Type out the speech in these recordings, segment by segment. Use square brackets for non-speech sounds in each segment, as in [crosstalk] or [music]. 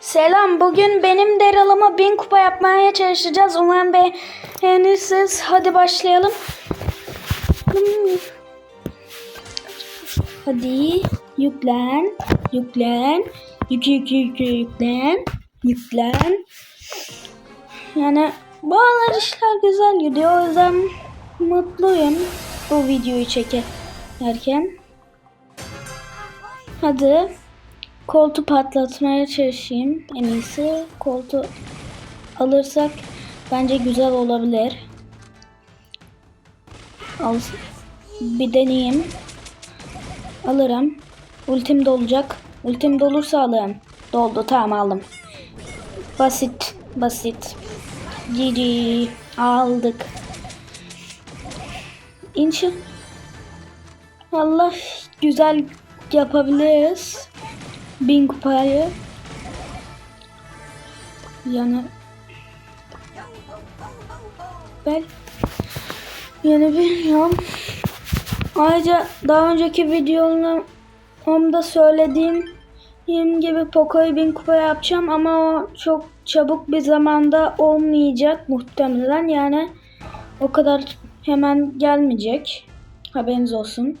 Selam. Bugün benim deralıma bin kupa yapmaya çalışacağız. Umarım beğenirsiniz. Hadi başlayalım. Hmm. Hadi yüklen, yüklen, yük yük yük yüklen, yüklen. Yani bu aralar işler güzel gidiyor. O yüzden mutluyum bu videoyu çekerken. Hadi koltu patlatmaya çalışayım. En iyisi koltu alırsak bence güzel olabilir. Al, bir deneyeyim. Alırım. Ultim dolacak. Ultim dolursa alırım. Doldu tamam aldım. Basit basit. GG aldık. İnşallah Allah güzel yapabiliriz. Bin kupayı. Yani ben yani bilmiyorum. Ayrıca daha önceki videomda söylediğim gibi Poco'yu bin kupa yapacağım ama o çok çabuk bir zamanda olmayacak muhtemelen yani o kadar hemen gelmeyecek haberiniz olsun.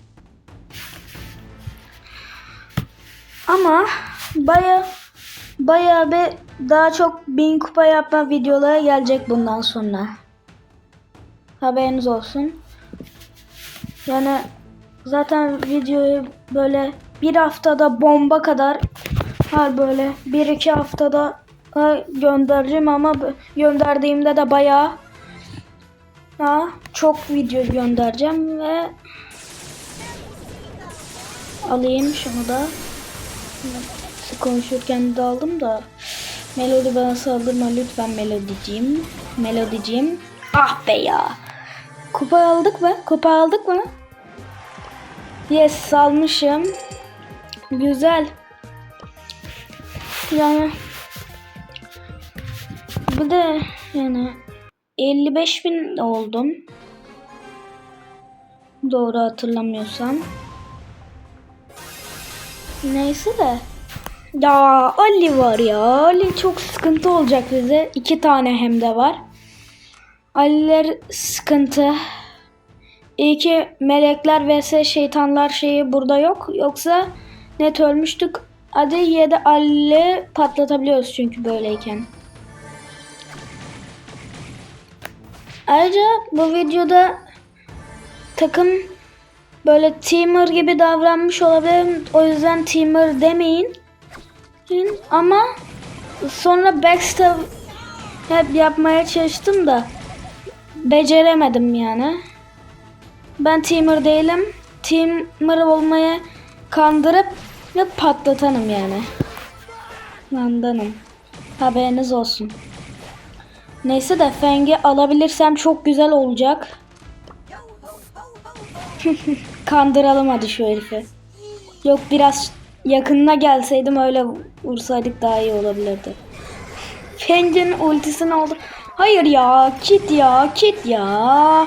Ama baya baya bir daha çok bin kupa yapma videoları gelecek bundan sonra. Haberiniz olsun. Yani zaten videoyu böyle bir haftada bomba kadar har böyle bir iki haftada ha, göndereceğim ama gönderdiğimde de bayağı ha, çok video göndereceğim ve alayım şunu da konuşurken de aldım da. Melodi bana saldırma lütfen Melodiciğim Melodiciğim ah be ya. Kupa aldık mı? Kupa aldık mı? Yes salmışım güzel. Yani bir de yani 55 bin oldum. Doğru hatırlamıyorsam Neyse de. Ya Ali var ya. Ali çok sıkıntı olacak bize. İki tane hem de var. Ali'ler sıkıntı. İyi ki melekler vs şeytanlar şeyi burada yok. Yoksa net ölmüştük. Hadi 7 Ali patlatabiliyoruz çünkü böyleyken. Ayrıca bu videoda takım böyle teamer gibi davranmış olabilirim. O yüzden teamer demeyin. Ama sonra backstab hep yapmaya çalıştım da beceremedim yani. Ben teamer değilim. Teamer olmaya kandırıp ve patlatanım yani. Landanım. Haberiniz olsun. Neyse de Feng'i alabilirsem çok güzel olacak. Kandıralım hadi şu herifi. Yok biraz yakınına gelseydim öyle vursaydık daha iyi olabilirdi. Feng'in ultisini aldı. Hayır ya kit ya kit ya.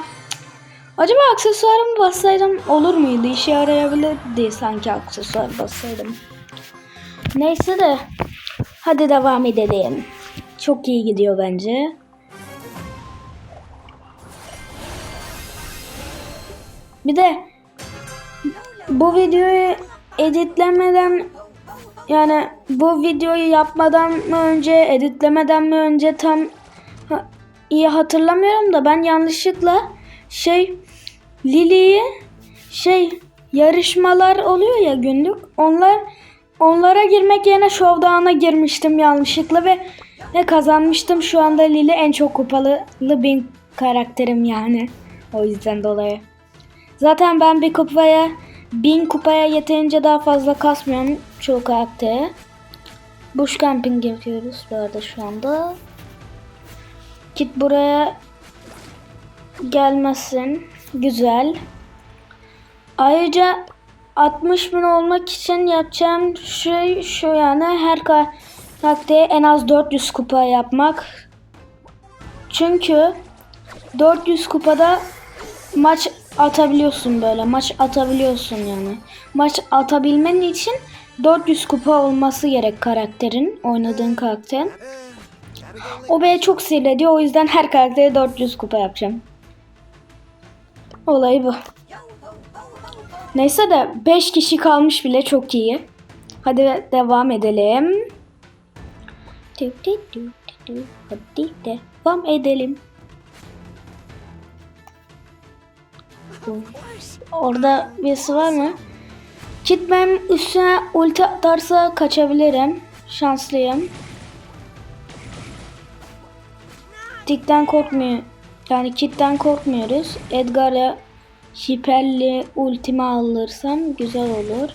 Acaba aksesuarımı bassaydım olur muydu? İşe yarayabilirdi sanki aksesuar bassaydım. Neyse de hadi devam edelim. Çok iyi gidiyor bence. Bir de bu videoyu editlemeden yani bu videoyu yapmadan mı önce editlemeden mi önce tam iyi hatırlamıyorum da ben yanlışlıkla şey Lili'yi şey yarışmalar oluyor ya günlük onlar onlara girmek yerine Showdown'a girmiştim yanlışlıkla ve ve kazanmıştım. Şu anda Lili en çok kupalı bin karakterim yani. O yüzden dolayı. Zaten ben bir kupaya bin kupaya yeterince daha fazla kasmıyorum çoğu karaktere. Bush camping yapıyoruz bu arada şu anda. Git buraya gelmesin. Güzel. Ayrıca 60 bin olmak için yapacağım şey şu yani her karaktere en az 400 kupa yapmak. Çünkü 400 kupada maç atabiliyorsun böyle. Maç atabiliyorsun yani. Maç atabilmen için 400 kupa olması gerek karakterin, oynadığın karakterin. O beni çok sinir ediyor. O yüzden her karaktere 400 kupa yapacağım. Olay bu. Neyse de 5 kişi kalmış bile çok iyi. Hadi devam edelim. Hadi devam edelim. Orada birisi var mı? Kitmem üstüne ulti atarsa kaçabilirim. Şanslıyım. Tikten korkmuyor. Yani kitten korkmuyoruz. Edgar'a hiperli ultimi alırsam güzel olur.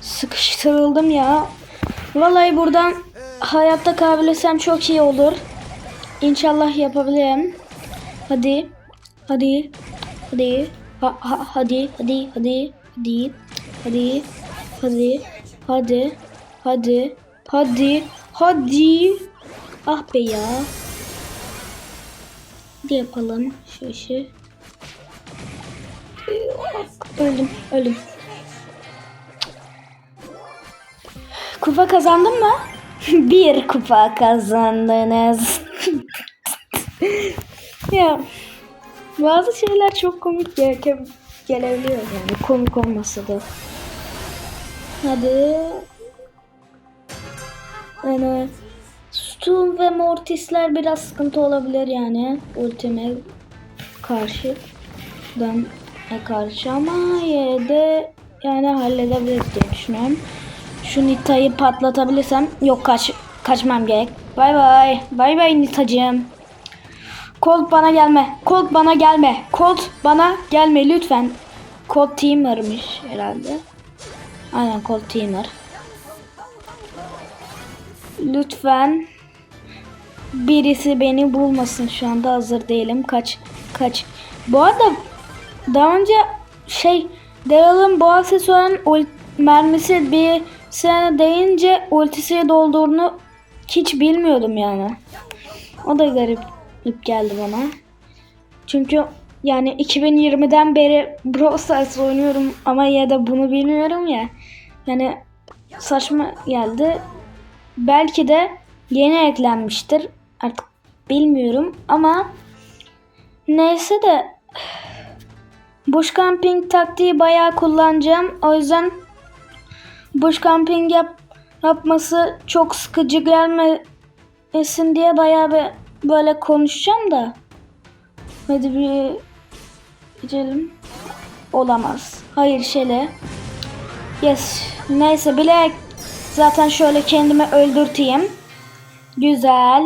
Sıkıştırıldım ya. Vallahi buradan hayatta kalabilsem çok iyi olur. İnşallah yapabilirim. Hadi. Hadi. Hadi. Ha, ha, hadi. Hadi. Hadi. Hadi. Hadi. Hadi. Hadi. Hadi. Hadi. Hadi. Ah be ya. Hadi yapalım. Şu işi. Öldüm. Öldüm. Kupa kazandın mı? [laughs] Bir kupa kazandınız. [laughs] ya bazı şeyler çok komik gele- gelebiliyor yani komik olmasa da. Hadi. Yani Stu ve Mortis'ler biraz sıkıntı olabilir yani ultime karşı. Ben karşı ama yine de yani halledebilir diye düşünüyorum. Şu Nita'yı patlatabilirsem yok kaç kaçmam gerek. Bay bay. Bay bay Nita'cığım. Colt bana gelme. Colt bana gelme. Colt bana gelme lütfen. Colt Teamer'mış herhalde. Aynen Colt Teamer. Lütfen birisi beni bulmasın şu anda hazır değilim. Kaç kaç. Bu arada daha önce şey Daryl'ın bu aksesuarın mermisi bir sene deyince ultisi doldurduğunu hiç bilmiyordum yani. O da garip geldi bana. Çünkü yani 2020'den beri Brawl Stars oynuyorum ama ya da bunu bilmiyorum ya. Yani saçma geldi. Belki de yeni eklenmiştir. Artık bilmiyorum ama neyse de bush camping taktiği bayağı kullanacağım. O yüzden bush camping yap, yapması çok sıkıcı gelmesin diye bayağı bir böyle konuşacağım da. Hadi bir gidelim. Olamaz. Hayır şöyle. Yes. Neyse bile zaten şöyle kendimi öldürteyim. Güzel.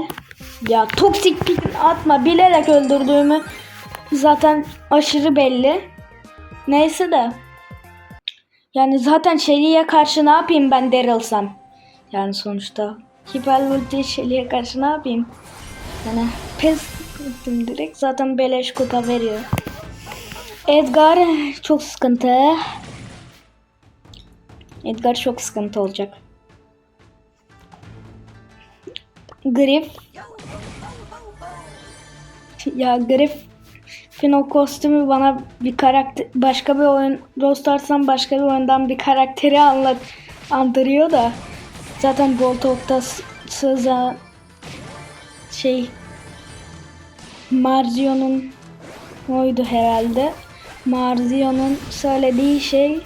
Ya toksik pin atma bilerek öldürdüğümü zaten aşırı belli. Neyse de. Yani zaten Shelly'e karşı ne yapayım ben Daryl'sam? Yani sonuçta Hiper Ulti Shelly'e karşı ne yapayım? Yani pes ettim direkt. Zaten beleş kupa veriyor. Edgar çok sıkıntı. Edgar çok sıkıntı olacak. Griff. [laughs] Ya Griff Fino kostümü bana bir karakter başka bir oyun Brawl Stars'tan başka bir oyundan bir karakteri anlat andırıyor da zaten Gold Talk'ta şey Marzio'nun oydu herhalde. Marzio'nun söylediği şey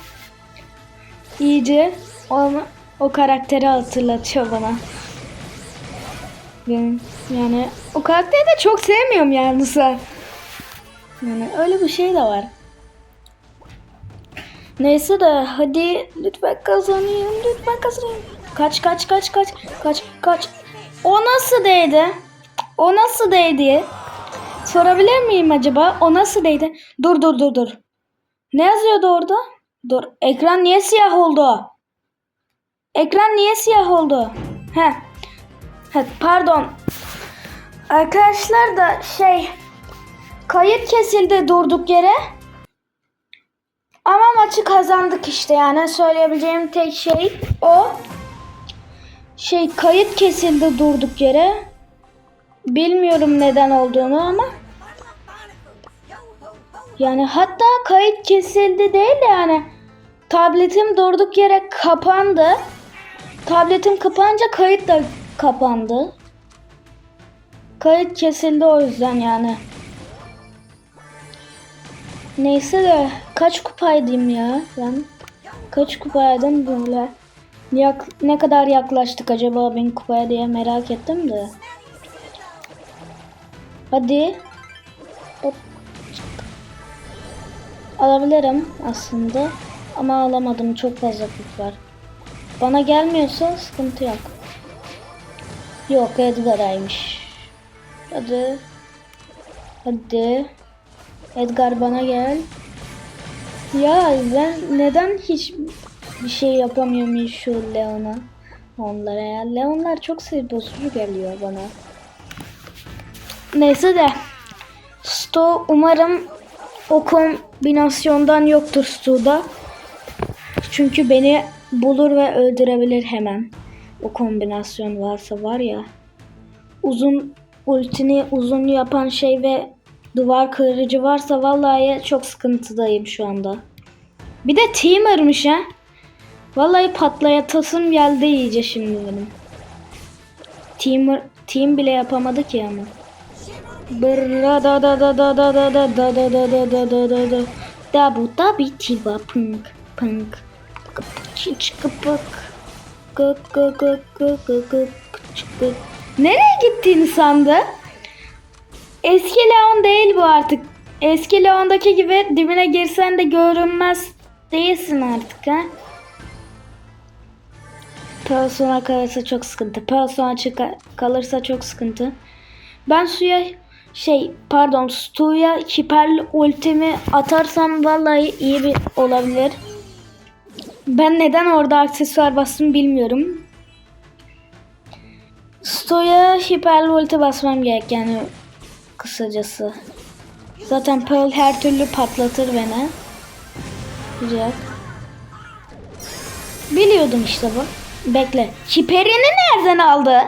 iyice onu, o karakteri hatırlatıyor bana. Yani o karakteri de çok sevmiyorum yalnız. Yani öyle bir şey de var. Neyse de hadi lütfen kazanayım, lütfen kazanayım. Kaç kaç kaç kaç kaç kaç. O nasıl değdi? O nasıl değdi? Sorabilir miyim acaba? O nasıl değdi? Dur dur dur dur. Ne yazıyordu orada? Dur. Ekran niye siyah oldu? Ekran niye siyah oldu? He. He pardon. Arkadaşlar da şey kayıt kesildi durduk yere. Ama maçı kazandık işte yani söyleyebileceğim tek şey o. Şey kayıt kesildi durduk yere. Bilmiyorum neden olduğunu ama. Yani hatta kayıt kesildi değil de yani tabletim durduk yere kapandı. Tabletim kapanınca kayıt da kapandı. Kayıt kesildi o yüzden yani. Neyse de kaç kupaydım ya ben? Kaç kupaydım böyle? Yak, ne kadar yaklaştık acaba bin kupaya diye merak ettim de. Hadi. Hop. Alabilirim aslında. Ama alamadım. Çok fazla kup var. Bana gelmiyorsa sıkıntı yok. Yok Edgar'aymış. Hadi. Hadi. Edgar bana gel. Ya ben neden hiç bir şey yapamıyorum şu Leon'a? Onlara ya. Leonlar çok sinir bozucu geliyor bana. Neyse de Sto umarım o kombinasyondan yoktur Sto'da. Çünkü beni bulur ve öldürebilir hemen. O kombinasyon varsa var ya. Uzun ultini uzun yapan şey ve duvar kırıcı varsa vallahi çok sıkıntıdayım şu anda. Bir de teamer'mış ha. Vallahi patlayatasım geldi iyice şimdi benim. Teamer, team bile yapamadı ki ama. Bırra da da da da da da da da da da da da da da da da bu da bir tiva punk punk çık kıpık gık gık gık gık gık gık Nereye gittiğini sandı? Eski Leon değil bu artık. Eski Leon'daki gibi dibine girsen de görünmez değilsin artık ha. Persona kalırsa çok sıkıntı. Persona çıka- kalırsa çok sıkıntı. Ben suya şey pardon Stu'ya hiper ultimi atarsam vallahi iyi bir olabilir. Ben neden orada aksesuar bastım bilmiyorum. Stu'ya hiper ulti basmam gerek yani kısacası. Zaten Pearl her türlü patlatır beni. Güzel. Biliyordum işte bu. Bekle. Hiperini nereden aldı?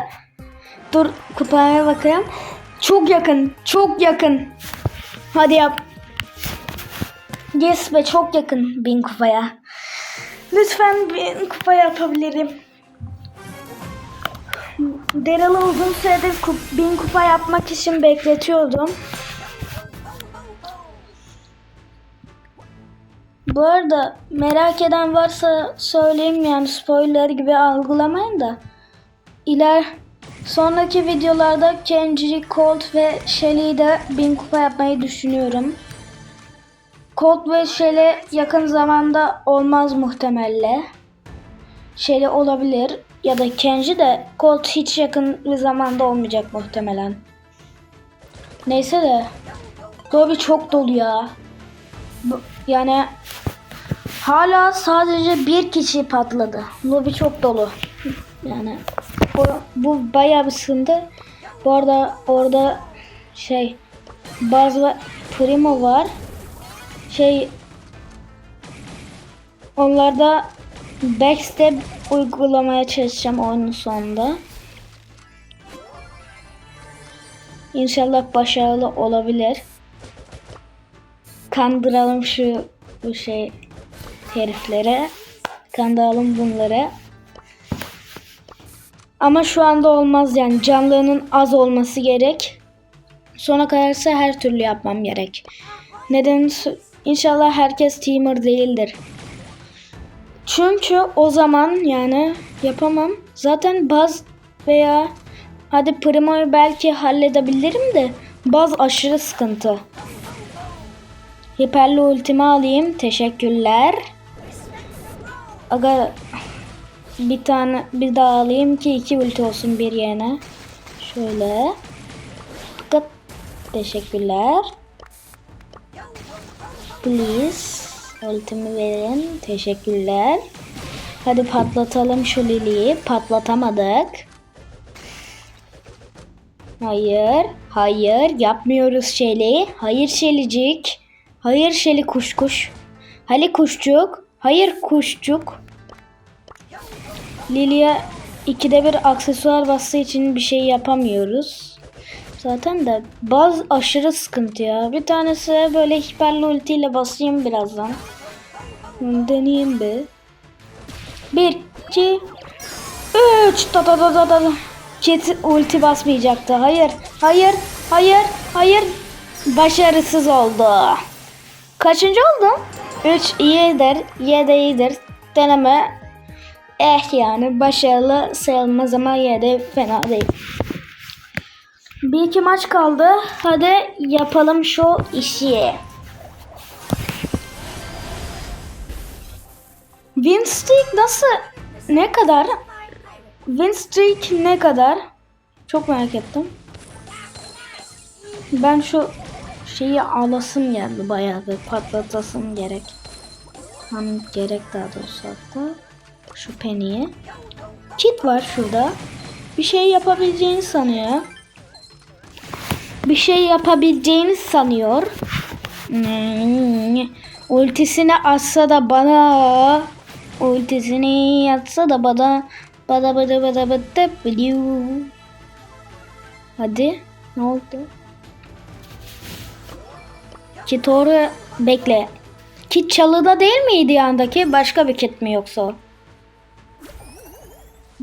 Dur kupaya bakayım. Çok yakın. Çok yakın. Hadi yap. Yes be çok yakın bin kupaya. Lütfen bin kupa yapabilirim. Daryl'ı uzun süredir kup- bin kupa yapmak için bekletiyordum. Bu arada merak eden varsa söyleyeyim yani spoiler gibi algılamayın da. İler sonraki videolarda Kenji, Colt ve Shelly'i de bin kupa yapmayı düşünüyorum. Colt ve Shelly yakın zamanda olmaz muhtemelle. Shelly olabilir ya da Kenji de Colt hiç yakın bir zamanda olmayacak muhtemelen. Neyse de Lobby çok dolu ya. Yani hala sadece bir kişi patladı. Lobby çok dolu. Yani bu, bu bayağı bir sıkıntı. Bu arada orada şey Buzz ve Primo var. Şey onlarda backstep uygulamaya çalışacağım oyunun sonunda. İnşallah başarılı olabilir. Kandıralım şu bu şey heriflere. Kandıralım bunları. Ama şu anda olmaz yani canlının az olması gerek. Sona kadarsa her türlü yapmam gerek. Neden? İnşallah herkes teamer değildir. Çünkü o zaman yani yapamam. Zaten baz veya hadi Primo'yu belki halledebilirim de baz aşırı sıkıntı. Hiperli ultimi alayım. Teşekkürler. Aga bir tane bir daha alayım ki iki ulti olsun bir yerine. Şöyle. Tıkat. Teşekkürler. Please. Ultimi verin. Teşekkürler. Hadi patlatalım şu Lili'yi. Patlatamadık. Hayır. Hayır. Yapmıyoruz Şeli. Hayır Şelicik. Hayır Şeli kuş kuş. Hali kuşçuk. Hayır kuşçuk. Lily'e ikide bir aksesuar bastığı için bir şey yapamıyoruz. Zaten de bazı aşırı sıkıntı ya. Bir tanesi böyle hiperli ultiyle basayım birazdan. Deneyeyim bir. Bir, iki, üç. Da da da da da. Kit ulti basmayacaktı. Hayır, hayır, hayır, hayır. Başarısız oldu. Kaçıncı oldum? Üç iyidir, yedi iyidir. Deneme eh yani başarılı sayılmaz ama yine de fena değil. Bir iki maç kaldı. Hadi yapalım şu işi. Win streak nasıl? Ne kadar? Win streak ne kadar? Çok merak ettim. Ben şu şeyi alasım geldi bayağı bir patlatasım gerek. Hem gerek daha doğrusu hatta. Şu Penny'yi. Kit var şurada. Bir şey yapabileceğini sanıyor. Bir şey yapabileceğini sanıyor. Hmm. Ultisini atsa da bana ultisini atsa da bana bada bada bada bada biliyor. Hadi. Ne oldu? Kit oraya bekle. Kit çalıda değil miydi yandaki? Başka bir kit mi yoksa o?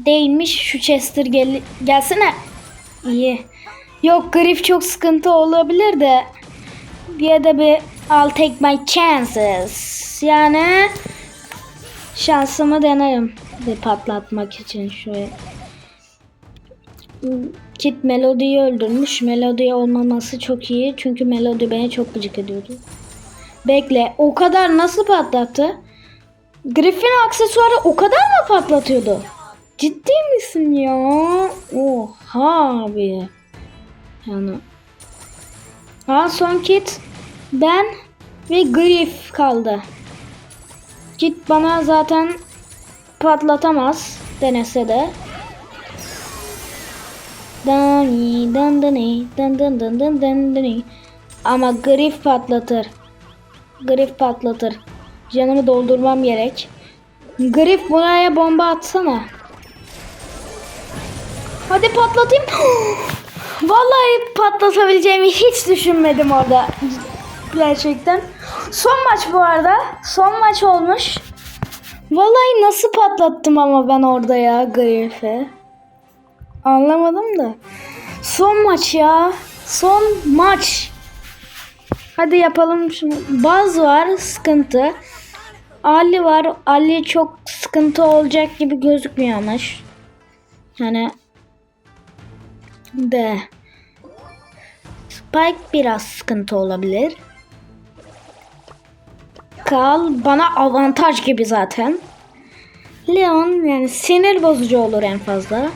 Değilmiş. Şu Chester gel gelsene. İyi. Yok Griff çok sıkıntı olabilir de. Bir de bir I'll take my chances. Yani şansımı denerim. Bir patlatmak için şöyle. Kit Melody'yi öldürmüş. Melody olmaması çok iyi. Çünkü Melody beni çok gıcık ediyordu. Bekle. O kadar nasıl patlattı? Griffin aksesuarı o kadar mı patlatıyordu? Ciddi misin ya? Oha abi. Yani. Ha son kit ben ve Griff kaldı. Kit bana zaten patlatamaz denese de. Dani dan dani dan dan dan dan dan dani. Ama Griff patlatır. Griff patlatır. Canımı doldurmam gerek. Griff buraya bomba atsana. Hadi patlatayım. Vallahi patlatabileceğimi hiç düşünmedim orada. Gerçekten. Son maç bu arada. Son maç olmuş. Vallahi nasıl patlattım ama ben orada ya Griff'i. Anlamadım da. Son maç ya. Son maç. Hadi yapalım şunu. Baz var sıkıntı. Ali var. Ali çok sıkıntı olacak gibi gözükmüyormuş. Yani de Spike biraz sıkıntı olabilir. Kal bana avantaj gibi zaten. Leon yani sinir bozucu olur en fazla.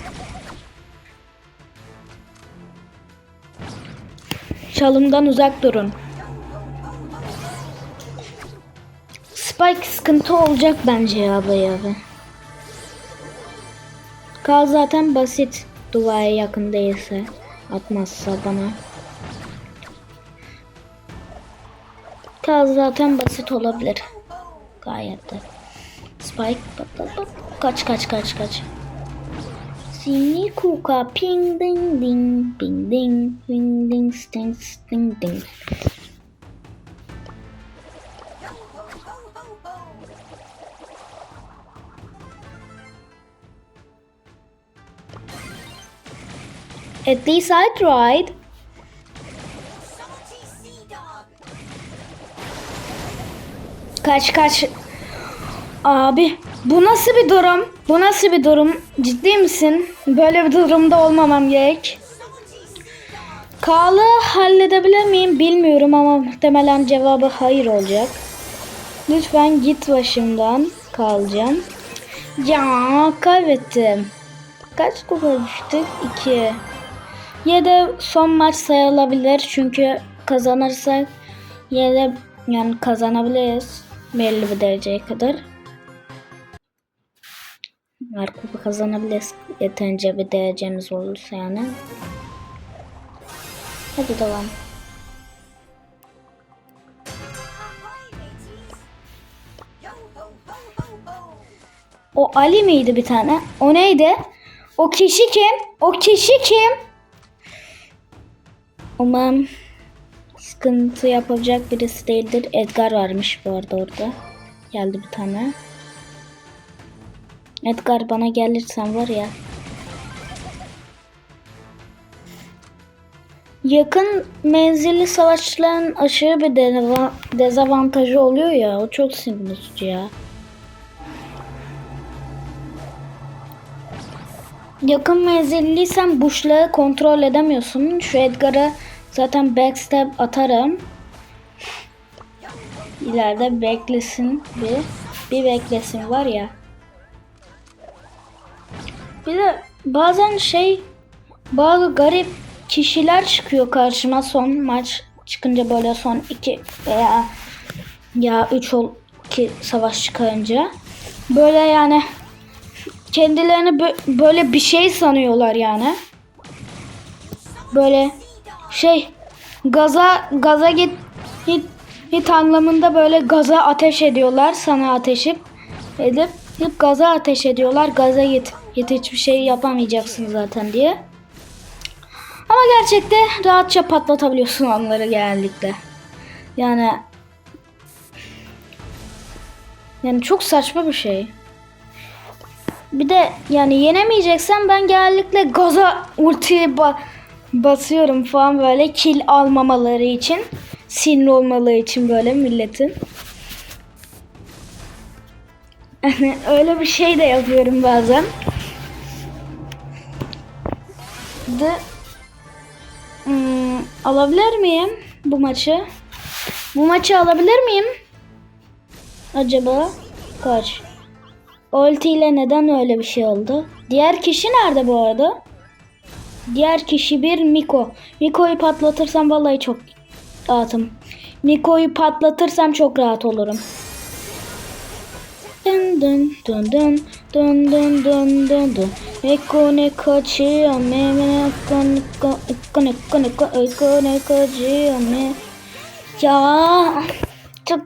Çalımdan uzak durun. Spike sıkıntı olacak bence ya bayağı. Kal zaten basit. Duvara yakın değilse. Atmazsa bana. Kal zaten basit olabilir. Gayet de. Spike pat pat pat. Kaç kaç kaç kaç. Sini kuka ping ding ding ping ding ping ding sting sting ding. At least I tried. Kaç kaç. Abi bu nasıl bir durum? Bu nasıl bir durum? Ciddi misin? Böyle bir durumda olmamam gerek. Kağlı halledebilir miyim bilmiyorum ama muhtemelen cevabı hayır olacak. Lütfen git başımdan kalacağım. Ya kaybettim. Kaç kupa düştük? 2. Da son maç sayılabilir çünkü kazanırsak da yani kazanabiliriz belli bir dereceye kadar. Her kupa kazanabiliriz yeterince bir derecemiz olursa yani. Hadi devam. O Ali miydi bir tane? O neydi? O kişi kim? O kişi kim? Umarım sıkıntı yapacak birisi değildir. Edgar varmış bu arada orada. geldi bir tane. Edgar bana gelirsen var ya. Yakın menzilli savaşçıların aşırı bir dezavantajı oluyor ya. O çok sinir ya. Yakın menzilliysen bushları kontrol edemiyorsun. Şu Edgar'a zaten backstab atarım. İleride beklesin bir. Bir beklesin var ya. Bir de bazen şey bazı garip kişiler çıkıyor karşıma son maç çıkınca böyle son iki veya ya üç ol ki savaş çıkarınca böyle yani kendilerini bö- böyle bir şey sanıyorlar yani. Böyle şey gaza gaza git hit, hit anlamında böyle gaza ateş ediyorlar sana ateşip edip hep gaza ateş ediyorlar gaza git git hiçbir şey yapamayacaksın zaten diye. Ama gerçekte rahatça patlatabiliyorsun onları genellikle. Yani yani çok saçma bir şey. Bir de yani yenemeyeceksen ben genellikle gaza ultiyi ba- basıyorum falan böyle kill almamaları için. Sinirli olmaları için böyle milletin. [laughs] Öyle bir şey de yapıyorum bazen. De Hmm, alabilir miyim bu maçı? Bu maçı alabilir miyim? Acaba kaç? Ulti ile neden öyle bir şey oldu? Diğer kişi nerede bu arada? Diğer kişi bir Miko. Miko'yu patlatırsam vallahi çok rahatım. Miko'yu patlatırsam çok rahat olurum. Dın dın dın dın dın dın dın dın dın Eko ne kaçıyor me me eko ne ko eko ne ko ne ko eko ne kaçıyor me Ya çok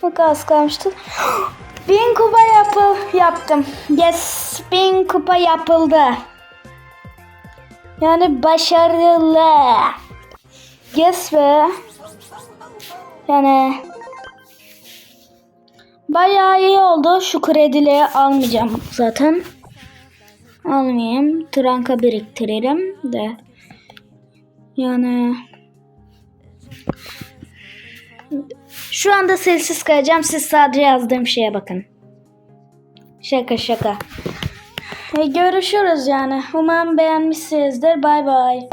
çok az kalmıştı. [gasps] Bin kupa yapı yaptım. Yes, bin kupa yapıldı. Yani başarılı. Yes be. Yani bayağı iyi oldu. Şu kredileri almayacağım zaten. Almayayım. Tranka biriktiririm de. Yani şu anda sessiz kalacağım. Siz sadece yazdığım şeye bakın. Şaka şaka. E, görüşürüz yani. Umarım beğenmişsinizdir. Bay bay.